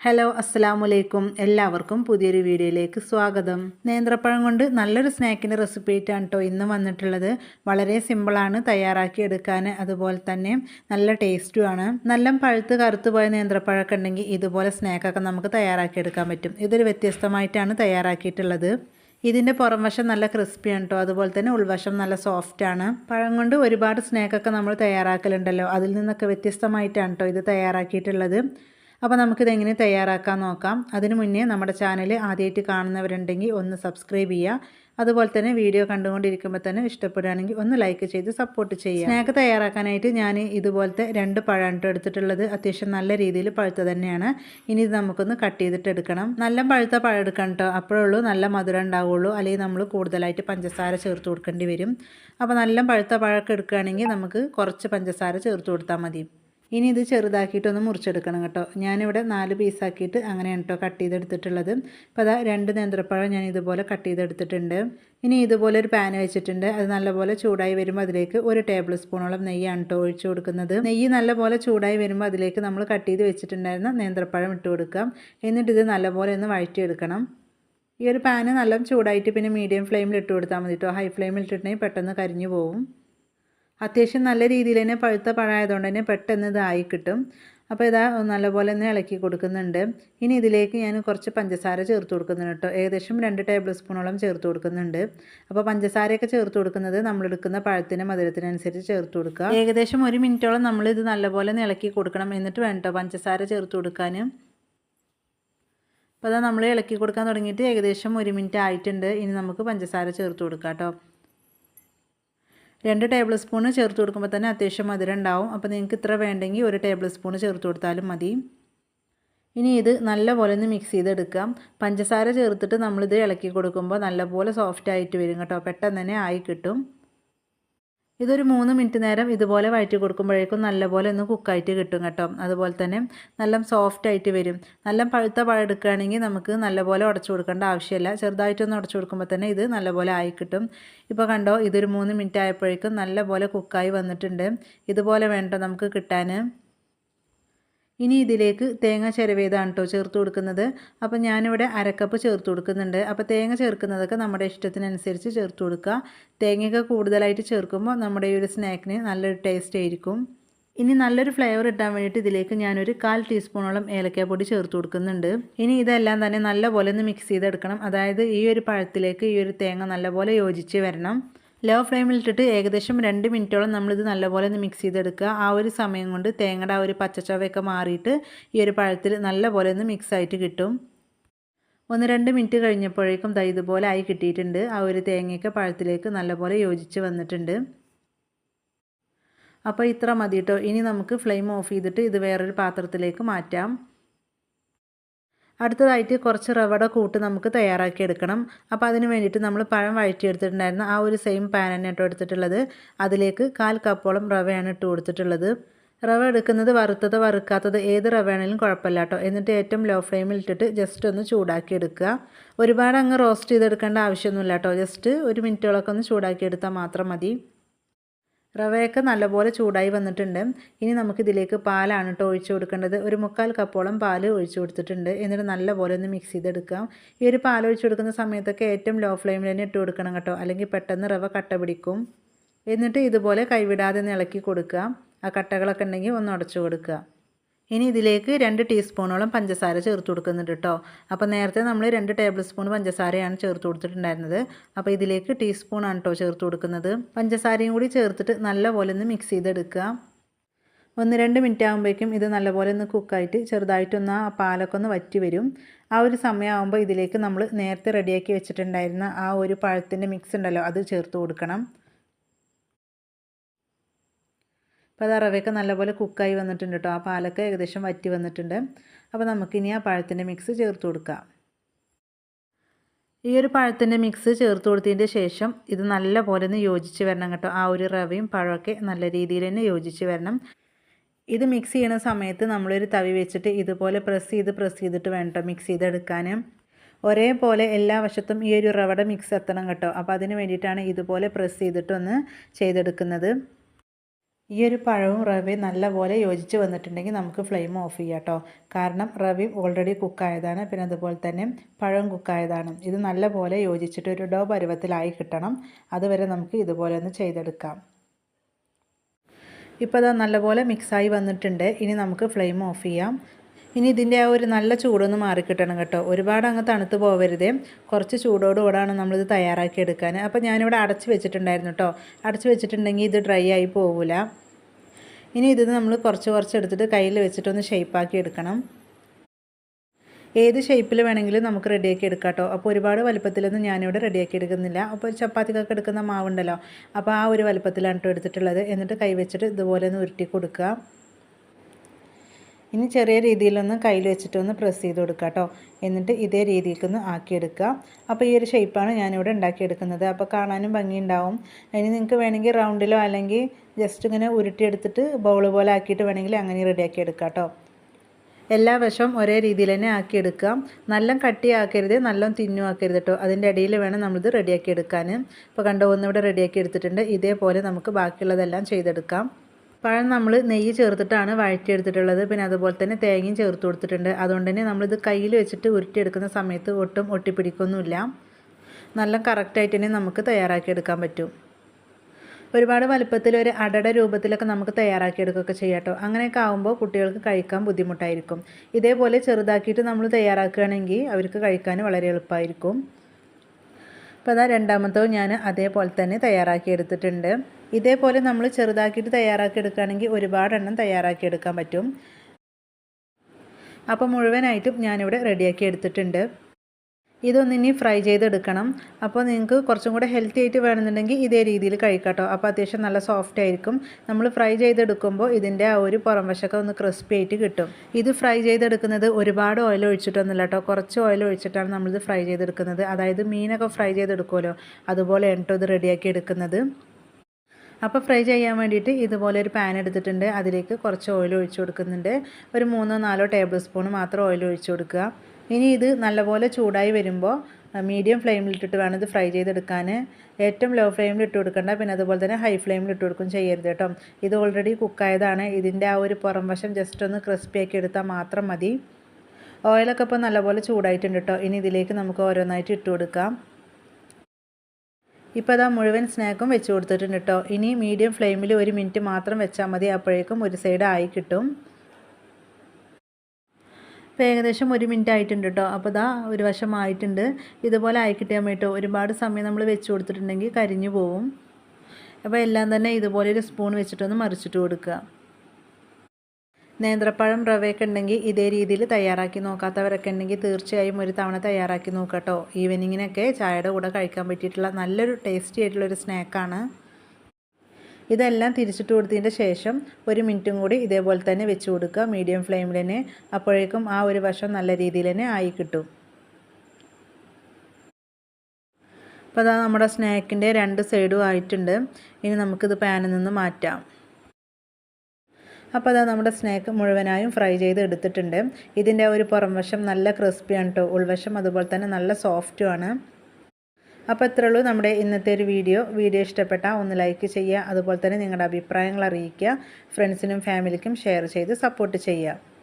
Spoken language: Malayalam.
ഹലോ അസ്സാം വലൈക്കും എല്ലാവർക്കും പുതിയൊരു വീഡിയോയിലേക്ക് സ്വാഗതം. നേന്ത്രപ്പഴം കൊണ്ട് നല്ലൊരു സ്നാക്കിന്റെ റെസിപ്പി ആയിട്ടാണ് കേട്ടോ ഇന്ന് വന്നിട്ടുള്ളത്. വളരെ സിമ്പിളാണ് തയ്യാറാക്കി എടുക്കാൻ. അതുപോലെ തന്നെ നല്ല ടേസ്റ്റുമാണ് നല്ല പഴുത്ത് കറുത്ത് പോയ നേന്ത്രപ്പഴമൊക്കെ ഉണ്ടെങ്കിൽ ഇതുപോലെ സ്നാക്കൊക്കെ നമുക്ക് തയ്യാറാക്കി എടുക്കാൻ പറ്റും. ഇതൊരു വ്യത്യസ്തമായിട്ടാണ് തയ്യാറാക്കിയിട്ടുള്ളത്. ഇതിന്റെ പുറം വശം നല്ല ക്രിസ്പിയാണ് കേട്ടോ അതുപോലെ തന്നെ ഉൾവശം നല്ല സോഫ്റ്റാണ് പഴം കൊണ്ട് ഒരുപാട് സ്നാക്കൊക്കെ നമ്മൾ തയ്യാറാക്കലുണ്ടല്ലോ. അതിൽ നിന്നൊക്കെ വ്യത്യസ്തമായിട്ടാണ് കേട്ടോ ഇത് തയ്യാറാക്കിയിട്ടുള്ളത്. അപ്പോൾ നമുക്കിത് എങ്ങനെ തയ്യാറാക്കാൻ നോക്കാം. അതിനു മുന്നേ നമ്മുടെ ചാനൽ ആദ്യമായിട്ട് കാണുന്നവരുണ്ടെങ്കിൽ ഒന്ന് സബ്സ്ക്രൈബ് ചെയ്യുക. അതുപോലെ തന്നെ വീഡിയോ കണ്ടുകൊണ്ടിരിക്കുമ്പോൾ തന്നെ ഇഷ്ടപ്പെടുകയാണെങ്കിൽ ഒന്ന് ലൈക്ക് ചെയ്ത് സപ്പോർട്ട് ചെയ്യുക. സ്നാക്ക് തയ്യാറാക്കാനായിട്ട് ഞാൻ ഇതുപോലത്തെ രണ്ട് പഴം എടുത്തിട്ടുള്ളത്. അത്യാവശ്യം നല്ല രീതിയിൽ പഴുത്ത തന്നെയാണ്. ഇനി ഇത് നമുക്കൊന്ന് കട്ട് ചെയ്തിട്ട് എടുക്കണം. നല്ല പഴുത്ത പഴം എടുക്കണം കേട്ടോ. അപ്പോഴുള്ളൂ നല്ല മധുരം ഉണ്ടാവുള്ളൂ അല്ലെങ്കിൽ നമ്മൾ കൂടുതലായിട്ട് പഞ്ചസാര ചേർത്ത് കൊടുക്കേണ്ടി വരും. അപ്പോൾ നല്ല പഴുത്ത പഴമൊക്കെ എടുക്കുകയാണെങ്കിൽ നമുക്ക് കുറച്ച് പഞ്ചസാര ചേർത്ത് കൊടുത്താൽ മതി. ഇനി ഇത് ചെറുതാക്കിയിട്ടൊന്ന് മുറിച്ചെടുക്കണം കേട്ടോ. ഞാനിവിടെ നാല് പീസാക്കിയിട്ട് അങ്ങനെയാണ് കേട്ടോ കട്ട് ചെയ്തെടുത്തിട്ടുള്ളത്. അപ്പോൾ അതാ രണ്ട് നേന്ത്രപ്പഴം ഞാൻ ഇതുപോലെ കട്ട് ചെയ്തെടുത്തിട്ടുണ്ട്. ഇനി ഇതുപോലെ ഒരു പാൻ വെച്ചിട്ടുണ്ട്. അത് നല്ലപോലെ ചൂടായി വരുമ്പോൾ അതിലേക്ക് ഒരു ടേബിൾ സ്പൂണോളം നെയ്യാണ് കേട്ടോ ഒഴിച്ചു കൊടുക്കുന്നത്. നെയ്യ് നല്ലപോലെ ചൂടായി വരുമ്പോൾ അതിലേക്ക് നമ്മൾ കട്ട് ചെയ്ത് വെച്ചിട്ടുണ്ടായിരുന്ന നേന്ത്രപ്പഴം ഇട്ട് കൊടുക്കാം. എന്നിട്ട് ഇത് നല്ലപോലെ ഒന്ന് വഴറ്റിയെടുക്കണം. ഈ ഒരു പാന് നല്ല ചൂടായിട്ട് പിന്നെ മീഡിയം ഫ്ലെയിമിൽ ഇട്ട് കൊടുത്താൽ മതി കേട്ടോ. ഹൈ ഫ്ലെയിമിൽ ഇട്ടിട്ടുണ്ടെങ്കിൽ പെട്ടെന്ന് കരിഞ്ഞു പോകും അത്യാവശ്യം നല്ല രീതിയിൽ തന്നെ പഴുത്ത പഴമായതുകൊണ്ട് തന്നെ പെട്ടെന്ന് ഇതായി കിട്ടും. അപ്പോൾ ഇതാ നല്ലപോലെ തന്നെ ഇളക്കി കൊടുക്കുന്നുണ്ട്. ഇനി ഇതിലേക്ക് ഞാൻ കുറച്ച് പഞ്ചസാര ചേർത്ത് കൊടുക്കുന്നുണ്ട് കേട്ടോ. ഏകദേശം രണ്ട് ടേബിൾ സ്പൂണോളം ചേർത്ത് കൊടുക്കുന്നുണ്ട്. അപ്പോൾ പഞ്ചസാരയൊക്കെ ചേർത്ത് കൊടുക്കുന്നത് നമ്മൾ എടുക്കുന്ന പഴത്തിന് മധുരത്തിനനുസരിച്ച് ചേർത്ത് കൊടുക്കുക. ഏകദേശം ഒരു മിനിറ്റോളം നമ്മൾ ഇത് നല്ലപോലെ ഇളക്കി കൊടുക്കണം. എന്നിട്ട് വേണ്ട പഞ്ചസാര ചേർത്ത് കൊടുക്കാൻ. അപ്പോൾ അതാ നമ്മൾ ഇളക്കി കൊടുക്കാൻ തുടങ്ങിയിട്ട് ഏകദേശം ഒരു മിനിറ്റ് ആയിട്ടുണ്ട്. ഇനി നമുക്ക് പഞ്ചസാര ചേർത്ത് കൊടുക്കാം കേട്ടോ. രണ്ട് ടേബിൾ സ്പൂണ് ചേർത്ത് കൊടുക്കുമ്പോൾ തന്നെ അത്യാവശ്യം മധുരം ഉണ്ടാവും. അപ്പോൾ നിങ്ങൾക്ക് ഇത്ര വേണ്ടെങ്കിൽ ഒരു ടേബിൾ സ്പൂണ് ചേർത്ത് കൊടുത്താലും മതി. ഇനി ഇത് നല്ലപോലെ ഒന്ന് മിക്സ് ചെയ്തെടുക്കാം. പഞ്ചസാര ചേർത്തിട്ട് നമ്മളിത് ഇളക്കി കൊടുക്കുമ്പോൾ നല്ലപോലെ സോഫ്റ്റ് ആയിട്ട് വരും കേട്ടോ. പെട്ടെന്ന് തന്നെ ആയി കിട്ടും. ഇതൊരു മൂന്ന് മിനിറ്റ് നേരം ഇതുപോലെ വഴറ്റി കൊടുക്കുമ്പോഴേക്കും നല്ലപോലെ ഒന്ന് കുക്കായിട്ട് കിട്ടും കേട്ടോ. അതുപോലെ തന്നെ നല്ല സോഫ്റ്റ് ആയിട്ട് വരും. നല്ല പഴുത്ത പഴം എടുക്കുകയാണെങ്കിൽ നമുക്ക് നല്ലപോലെ ഉടച്ചു കൊടുക്കേണ്ട ആവശ്യമില്ല. ചെറുതായിട്ടൊന്ന് ഉടച്ചു കൊടുക്കുമ്പോൾ തന്നെ ഇത് നല്ലപോലെ ആയി കിട്ടും. ഇപ്പോൾ കണ്ടോ ഇതൊരു മൂന്ന് മിനിറ്റ് ആയപ്പോഴേക്കും നല്ലപോലെ കുക്കായി വന്നിട്ടുണ്ട്. ഇതുപോലെ വേണ്ട നമുക്ക് കിട്ടാൻ? ഇനി ഇതിലേക്ക് തേങ്ങ ചിരവേതാണ് കേട്ടോ ചേർത്ത് കൊടുക്കുന്നത്. അപ്പോൾ ഞാനിവിടെ അരക്കപ്പ് ചേർത്ത് കൊടുക്കുന്നുണ്ട്. അപ്പോൾ തേങ്ങ ചേർക്കുന്നതൊക്കെ നമ്മുടെ ഇഷ്ടത്തിനനുസരിച്ച് ചേർത്ത് കൊടുക്കുക. തേങ്ങയൊക്കെ കൂടുതലായിട്ട് ചേർക്കുമ്പോൾ നമ്മുടെ ഈ ഒരു സ്നാക്കിന് നല്ലൊരു ടേസ്റ്റ് ആയിരിക്കും. ഇനി നല്ലൊരു ഫ്ലേവർ ഇട്ടാൻ വേണ്ടിയിട്ട് ഇതിലേക്ക് ഞാനൊരു കാൽ ടീസ്പൂണോളം ഏലക്കാപ്പൊടി ചേർത്ത് കൊടുക്കുന്നുണ്ട്. ഇനി ഇതെല്ലാം തന്നെ നല്ലപോലെ ഒന്ന് മിക്സ് ചെയ്തെടുക്കണം. അതായത് ഈ ഒരു പഴത്തിലേക്ക് ഈ ഒരു തേങ്ങ നല്ലപോലെ യോജിച്ച് വരണം. ലോ ഫ്ലെയിമിൽ ഇട്ടിട്ട് ഏകദേശം രണ്ട് മിനിറ്റോളം നമ്മളിത് നല്ലപോലെ ഒന്ന് മിക്സ് ചെയ്തെടുക്കുക. ആ ഒരു സമയം കൊണ്ട് തേങ്ങയുടെ ആ ഒരു പച്ചച്ചവയൊക്കെ മാറിയിട്ട് ഈ ഒരു പഴത്തിൽ നല്ലപോലെ ഒന്ന് മിക്സ് ആയിട്ട് കിട്ടും. ഒന്ന് രണ്ട് മിനിറ്റ് കഴിഞ്ഞപ്പോഴേക്കും ദാ ഇതുപോലെ ആയി കിട്ടിയിട്ടുണ്ട്. ആ ഒരു തേങ്ങയൊക്കെ പഴത്തിലേക്ക് നല്ലപോലെ യോജിച്ച് വന്നിട്ടുണ്ട്. അപ്പോൾ ഇത്ര മതി കേട്ടോ ഇനി നമുക്ക് ഫ്ലെയിം ഓഫ് ചെയ്തിട്ട് ഇത് വേറൊരു പാത്രത്തിലേക്ക് മാറ്റാം. അടുത്തതായിട്ട് കുറച്ച് റവട കൂട്ട് നമുക്ക് തയ്യാറാക്കി എടുക്കണം. അപ്പോൾ അതിന് വേണ്ടിയിട്ട് നമ്മൾ പഴം വഴറ്റിയെടുത്തിട്ടുണ്ടായിരുന്ന ആ ഒരു സെയിം പാൻ തന്നെ ഇട്ട് എടുത്തിട്ടുള്ളത്. അതിലേക്ക് കാൽ കപ്പോളം റവയാണ് ഇട്ട് കൊടുത്തിട്ടുള്ളത്. റവ എടുക്കുന്നത് വറുത്തത് വറുക്കാത്തത് ഏത് റവ ആണെങ്കിലും കുഴപ്പമില്ല കേട്ടോ. എന്നിട്ട് ഏറ്റവും ലോ ഫ്ലെയിമിൽ ഇട്ടിട്ട് ജസ്റ്റ് ഒന്ന് ചൂടാക്കി എടുക്കുക. ഒരുപാട് അങ്ങ് റോസ്റ്റ് ചെയ്തെടുക്കേണ്ട ആവശ്യമൊന്നുമില്ല കേട്ടോ. ജസ്റ്റ് ഒരു മിനിറ്റുകളൊക്കെ ഒന്ന് ചൂടാക്കി എടുത്താൽ മാത്രം മതി. റവയൊക്കെ നല്ലപോലെ ചൂടായി വന്നിട്ടുണ്ട്. ഇനി നമുക്കിതിലേക്ക് പാലാണ് കേട്ടോ ഒഴിച്ചു കൊടുക്കേണ്ടത്. ഒരു മുക്കാൽ കപ്പോളം പാൽ ഒഴിച്ചു കൊടുത്തിട്ടുണ്ട്. എന്നിട്ട് നല്ലപോലെ ഒന്ന് മിക്സ് ചെയ്തെടുക്കാം. ഈ ഒരു പാൽ ഒഴിച്ചു കൊടുക്കുന്ന സമയത്തൊക്കെ ഏറ്റവും ലോ ഫ്ലെയിമിൽ തന്നെ ഇട്ട് കൊടുക്കണം കേട്ടോ. അല്ലെങ്കിൽ പെട്ടെന്ന് റവ കട്ട പിടിക്കും. എന്നിട്ട് ഇതുപോലെ കൈവിടാതെ ഇളക്കി കൊടുക്കുക. ആ കട്ടകളൊക്കെ ഉണ്ടെങ്കിൽ ഒന്ന് ഉടച്ചു കൊടുക്കുക. ഇനി ഇതിലേക്ക് രണ്ട് ടീസ്പൂണോളം പഞ്ചസാര ചേർത്ത് കൊടുക്കുന്നുണ്ട് കേട്ടോ അപ്പോൾ നേരത്തെ നമ്മൾ രണ്ട് ടേബിൾ സ്പൂൺ പഞ്ചസാരയാണ് ചേർത്ത് കൊടുത്തിട്ടുണ്ടായിരുന്നത്. അപ്പോൾ ഇതിലേക്ക് ടീസ്പൂണാണ് കേട്ടോ ചേർത്ത് കൊടുക്കുന്നത്. പഞ്ചസാരയും കൂടി ചേർത്തിട്ട് നല്ലപോലെ ഒന്ന് മിക്സ് ചെയ്തെടുക്കുക. ഒന്ന് രണ്ട് മിനിറ്റ് ആകുമ്പോഴേക്കും ഇത് നല്ലപോലെ ഒന്ന് കുക്കായിട്ട് ചെറുതായിട്ടൊന്ന് ആ പാലൊക്കെ ഒന്ന് വറ്റി വരും. ആ ഒരു സമയമാകുമ്പോൾ ഇതിലേക്ക് നമ്മൾ നേരത്തെ റെഡിയാക്കി വെച്ചിട്ടുണ്ടായിരുന്ന ആ ഒരു പഴത്തിന്റെ മിക്സ് ഉണ്ടല്ലോ അത് ചേർത്ത് കൊടുക്കണം. അപ്പോൾ അത് റവയൊക്കെ നല്ലപോലെ കുക്കായി വന്നിട്ടുണ്ട് കേട്ടോ ആ പാലൊക്കെ ഏകദേശം വറ്റി വന്നിട്ടുണ്ട്. അപ്പോൾ നമുക്കിനി ആ പഴത്തിന്റെ മിക്സ് ചേർത്ത് കൊടുക്കാം. ഈ ഒരു പഴത്തിന്റെ മിക്സ് ചേർത്ത് കൊടുത്തതിന്റെ ശേഷം ഇത് നല്ലപോലെ ഒന്ന് യോജിച്ച് വരണം കേട്ടോ. ആ ഒരു റവയും പഴമൊക്കെ നല്ല രീതിയിൽ തന്നെ യോജിച്ച് വരണം. ഇത് മിക്സ് ചെയ്യുന്ന സമയത്ത് നമ്മളൊരു തവി വെച്ചിട്ട് ഇതുപോലെ പ്രസ് ചെയ്ത് പ്രസ് ചെയ്തിട്ട് വേണം മിക്സ് ചെയ്തെടുക്കാൻ ഒരേപോലെ എല്ലാ വശത്തും ഈ ഒരു റവയുടെ മിക്സ് എത്തണം കേട്ടോ. അപ്പോൾ അതിന് വേണ്ടിയിട്ടാണ് ഇതുപോലെ പ്രസ് ചെയ്തിട്ടൊന്ന് ചെയ്തെടുക്കുന്നത്. ഈ ഒരു പഴവും റവയും നല്ലപോലെ യോജിച്ച് വന്നിട്ടുണ്ടെങ്കിൽ നമുക്ക് ഫ്ലെയിം ഓഫ് ചെയ്യാം കേട്ടോ കാരണം റവയും ഓൾറെഡി കുക്കായതാണ് പിന്നെ അതുപോലെ തന്നെ പഴവും കുക്കായതാണ് ഇത് നല്ലപോലെ യോജിച്ചിട്ട് ഒരു ഡോ പരുവത്തിലായി കിട്ടണം. അതുവരെ നമുക്ക് ഇതുപോലെ ഒന്ന് ചെയ്തെടുക്കാം. ഇപ്പോൾ അത് നല്ലപോലെ മിക്സായി വന്നിട്ടുണ്ട്. ഇനി നമുക്ക് ഫ്ലെയിം ഓഫ് ചെയ്യാം. ഇനി ഇതിന്റെ ആ ഒരു നല്ല ചൂടൊന്ന് മാറിക്കിട്ടണം കേട്ടോ. ഒരുപാട് അങ്ങ് തണുത്ത് പോവരുതേ. കുറച്ച് ചൂടോടുകൂടാണ് നമ്മളിത് തയ്യാറാക്കി എടുക്കാൻ. അപ്പോൾ ഞാനിവിടെ അടച്ച് വെച്ചിട്ടുണ്ടായിരുന്നു കേട്ടോ. അടച്ച് വെച്ചിട്ടുണ്ടെങ്കിൽ ഇത് ഡ്രൈ ആയി പോവില്ല ഇനി ഇത് നമ്മൾ കുറച്ച് കുറച്ച് എടുത്തിട്ട് കയ്യിൽ വെച്ചിട്ടൊന്ന് ഷേപ്പാക്കി എടുക്കണം. ഏത് ഷേപ്പിൽ വേണമെങ്കിലും നമുക്ക് റെഡിയാക്കി എടുക്കാം കേട്ടോ. അപ്പോൾ ഒരുപാട് വലുപ്പത്തിലൊന്നും ഞാനിവിടെ റെഡിയാക്കി എടുക്കുന്നില്ല. അപ്പോൾ ചപ്പാത്തിക്കൊക്കെ എടുക്കുന്ന മാവുണ്ടല്ലോ. അപ്പോൾ ആ ഒരു വലുപ്പത്തിലാണ് കേട്ടോ എടുത്തിട്ടുള്ളത്. എന്നിട്ട് കൈ വെച്ചിട്ട് ഇതുപോലെ ഒന്ന് ഉരുട്ടി കൊടുക്കുക. ഇനി ചെറിയ രീതിയിലൊന്ന് കയ്യിൽ വെച്ചിട്ടൊന്ന് പ്രസ് ചെയ്ത് കൊടുക്കുക കേട്ടോ എന്നിട്ട് ഇതേ രീതിക്കൊന്ന് ആക്കിയെടുക്കുക. അപ്പോൾ ഈ ഒരു ഷേപ്പാണ് ഞാനിവിടെ ഉണ്ടാക്കിയെടുക്കുന്നത്. അപ്പോൾ കാണാനും ഭംഗിയുണ്ടാവും. ഇനി നിങ്ങൾക്ക് വേണമെങ്കിൽ റൗണ്ടിലോ അല്ലെങ്കിൽ ജസ്റ്റ് ഇങ്ങനെ ഉരുട്ടിയെടുത്തിട്ട് ബൗൾ പോലെ ആക്കിയിട്ട് വേണമെങ്കിൽ അങ്ങനെ റെഡിയാക്കി എടുക്കാം കേട്ടോ എല്ലാ വശവും ഒരേ രീതിയിൽ തന്നെ ആക്കിയെടുക്കാം നല്ല കട്ടിയാക്കരുത് നല്ല തിന്നു ആക്കരുത് കേട്ടോ അതിന്റെ ഇടയിൽ വേണം നമ്മളിത് റെഡിയാക്കി എടുക്കാൻ. ഇപ്പോൾ കണ്ടോ ഒന്നിവിടെ റെഡിയാക്കി എടുത്തിട്ടുണ്ട്. ഇതേപോലെ നമുക്ക് ബാക്കിയുള്ളതെല്ലാം ചെയ്തെടുക്കാം. പഴം നമ്മൾ നെയ്യ് ചേർത്തിട്ടാണ് വഴറ്റിയെടുത്തിട്ടുള്ളത്. പിന്നെ അതുപോലെ തന്നെ തേങ്ങയും ചേർത്ത് കൊടുത്തിട്ടുണ്ട്. അതുകൊണ്ട് തന്നെ നമ്മളിത് കയ്യിൽ വെച്ചിട്ട് ഉരുട്ടിയെടുക്കുന്ന സമയത്ത് ഒട്ടും ഒട്ടിപ്പിടിക്കൊന്നുമില്ല. നല്ല കറക്റ്റായിട്ട് തന്നെ നമുക്ക് തയ്യാറാക്കിയെടുക്കാൻ പറ്റും. ഒരുപാട് വലുപ്പത്തിൽ ഒരു അടട രൂപത്തിലൊക്കെ നമുക്ക് തയ്യാറാക്കിയെടുക്കുകയൊക്കെ ചെയ്യാം കേട്ടോ. അങ്ങനെയൊക്കെ ആകുമ്പോൾ കുട്ടികൾക്ക് കഴിക്കാൻ ബുദ്ധിമുട്ടായിരിക്കും. ഇതേപോലെ ചെറുതാക്കിയിട്ട് നമ്മൾ തയ്യാറാക്കുകയാണെങ്കിൽ അവർക്ക് കഴിക്കാൻ വളരെ എളുപ്പമായിരിക്കും. അപ്പോൾ അതാ രണ്ടാമത്തവും ഞാൻ അതേപോലെ തന്നെ തയ്യാറാക്കി എടുത്തിട്ടുണ്ട്. ഇതേപോലെ നമ്മൾ ചെറുതാക്കിയിട്ട് തയ്യാറാക്കി എടുക്കുകയാണെങ്കിൽ ഒരുപാടെണ്ണം തയ്യാറാക്കി എടുക്കാൻ പറ്റും. അപ്പോൾ മുഴുവനായിട്ടും ഞാനിവിടെ റെഡിയാക്കി എടുത്തിട്ടുണ്ട്. ഇതൊന്നിനി ഫ്രൈ ചെയ്തെടുക്കണം. അപ്പോൾ നിങ്ങൾക്ക് കുറച്ചും കൂടെ ഹെൽത്തി ആയിട്ട് വേണമെന്നുണ്ടെങ്കിൽ ഇതേ രീതിയിൽ കഴിക്കാട്ടോ. അപ്പോൾ അത്യാവശ്യം നല്ല സോഫ്റ്റ് ആയിരിക്കും. നമ്മൾ ഫ്രൈ ചെയ്തെടുക്കുമ്പോൾ ഇതിന്റെ ആ ഒരു പുറം ഒന്ന് ക്രിസ്പി ആയിട്ട് കിട്ടും. ഇത് ഫ്രൈ ചെയ്തെടുക്കുന്നത് ഒരുപാട് ഓയിൽ ഒഴിച്ചിട്ടൊന്നുമില്ല കേട്ടോ. കുറച്ച് ഓയിൽ ഒഴിച്ചിട്ടാണ് നമ്മളിത് ഫ്രൈ ചെയ്തെടുക്കുന്നത്. അതായത് മീനൊക്കെ ഫ്രൈ ചെയ്തെടുക്കുമല്ലോ. അതുപോലെ കേട്ടോ ഇത് റെഡിയാക്കി എടുക്കുന്നത്. അപ്പോൾ ഫ്രൈ ചെയ്യാൻ വേണ്ടിയിട്ട് ഇതുപോലെ ഒരു പാൻ എടുത്തിട്ടുണ്ട്. അതിലേക്ക് കുറച്ച് ഓയിൽ ഒഴിച്ചു കൊടുക്കുന്നുണ്ട്. ഒരു മൂന്നോ നാലോ ടേബിൾ സ്പൂൺ മാത്രം ഓയിൽ ഒഴിച്ചു കൊടുക്കുക. ഇനി ഇത് നല്ലപോലെ ചൂടായി വരുമ്പോൾ മീഡിയം ഫ്ലെയിമിലിട്ടിട്ട് വേണം ഇത് ഫ്രൈ ചെയ്തെടുക്കാൻ ഏറ്റവും ലോ ഫ്ലെയിമിൽ ഇട്ട് കൊടുക്കേണ്ട പിന്നെ അതുപോലെ തന്നെ ഹൈ ഫ്ലെയിമിൽ ഇട്ട് കൊടുക്കും ചെയ്യരുത് കേട്ടോ. ഇത് ഓൾറെഡി കുക്കായതാണ് ഇതിന്റെ ആ ഒരു പുറം വശം ജസ്റ്റ് ഒന്ന് ക്രിസ്പി ആക്കി എടുത്താൽ മാത്രം മതി. ഓയിലൊക്കെ ഇപ്പോൾ നല്ലപോലെ ചൂടായിട്ടുണ്ട് കേട്ടോ. ഇനി ഇതിലേക്ക് നമുക്ക് ഓരോന്നായിട്ട് ഇട്ട് കൊടുക്കാം. ഇപ്പോൾ അതാ മുഴുവൻ സ്നാക്കും വെച്ച് കൊടുത്തിട്ടുണ്ട് കേട്ടോ. ഇനി മീഡിയം ഫ്ലെയിമിൽ ഒരു മിനിറ്റ് മാത്രം വെച്ചാൽ മതി. അപ്പോഴേക്കും ഒരു സൈഡ് ആയി കിട്ടും. ഇപ്പോൾ ഏകദേശം ഒരു മിനിറ്റ് ആയിട്ടുണ്ട് കേട്ടോ. അപ്പോൾ ഇതാ ഒരു വശം ആയിട്ടുണ്ട്. ഇതുപോലെ ആയി കിട്ടിയാൽ വേണ്ടിട്ടോ ഒരുപാട് സമയം നമ്മൾ വെച്ച് കൊടുത്തിട്ടുണ്ടെങ്കിൽ കരിഞ്ഞു പോവും. അപ്പോൾ എല്ലാം തന്നെ ഇതുപോലെ ഒരു സ്പൂൺ വെച്ചിട്ടൊന്ന് മറിച്ചിട്ട് കൊടുക്കുക. നേന്ത്രപ്പഴം റവയൊക്കെ ഉണ്ടെങ്കിൽ ഇതേ രീതിയിൽ തയ്യാറാക്കി നോക്കാത്തവരൊക്കെ ഉണ്ടെങ്കിൽ തീർച്ചയായും ഒരു തവണ തയ്യാറാക്കി നോക്കട്ടോ ഈവനിങ്ങിനൊക്കെ ചായയുടെ കൂടെ കഴിക്കാൻ പറ്റിയിട്ടുള്ള നല്ലൊരു ടേസ്റ്റി ആയിട്ടുള്ളൊരു സ്നാക്കാണ്. ഇതെല്ലാം തിരിച്ചിട്ട് കൊടുത്തതിന്റെ ശേഷം ഒരു മിനിറ്റും കൂടി ഇതേപോലെ തന്നെ വെച്ച് കൊടുക്കുക. മീഡിയം ഫ്ലെയിമിൽ തന്നെ അപ്പോഴേക്കും ആ ഒരു വശം നല്ല രീതിയിൽ തന്നെ ആയി കിട്ടും. അപ്പോൾ അതാ നമ്മുടെ സ്നാക്കിന്റെ രണ്ട് സൈഡും ആയിട്ടുണ്ട്. ഇനി നമുക്കിത് പാനിൽ നിന്ന് മാറ്റാം. അപ്പോൾ അതാ നമ്മുടെ സ്നാക്ക് മുഴുവനായും ഫ്രൈ ചെയ്ത് എടുത്തിട്ടുണ്ട്. ഇതിന്റെ ഒരു പുറം വശം നല്ല ക്രിസ്പിയാണ് കേട്ടോ. ഉൾവശം അതുപോലെ തന്നെ നല്ല സോഫ്റ്റുമാണ് അപ്പോൾ ഇത്രേ ഉള്ളൂ നമ്മുടെ ഇന്നത്തെ ഒരു വീഡിയോ. വീഡിയോ ഇഷ്ടപ്പെട്ടാൽ ഒന്ന് ലൈക്ക് ചെയ്യുക. അതുപോലെ തന്നെ നിങ്ങളുടെ അഭിപ്രായങ്ങൾ അറിയിക്കുക. ഫ്രണ്ട്സിനും ഫാമിലിക്കും ഷെയർ ചെയ്ത് സപ്പോർട്ട് ചെയ്യുക.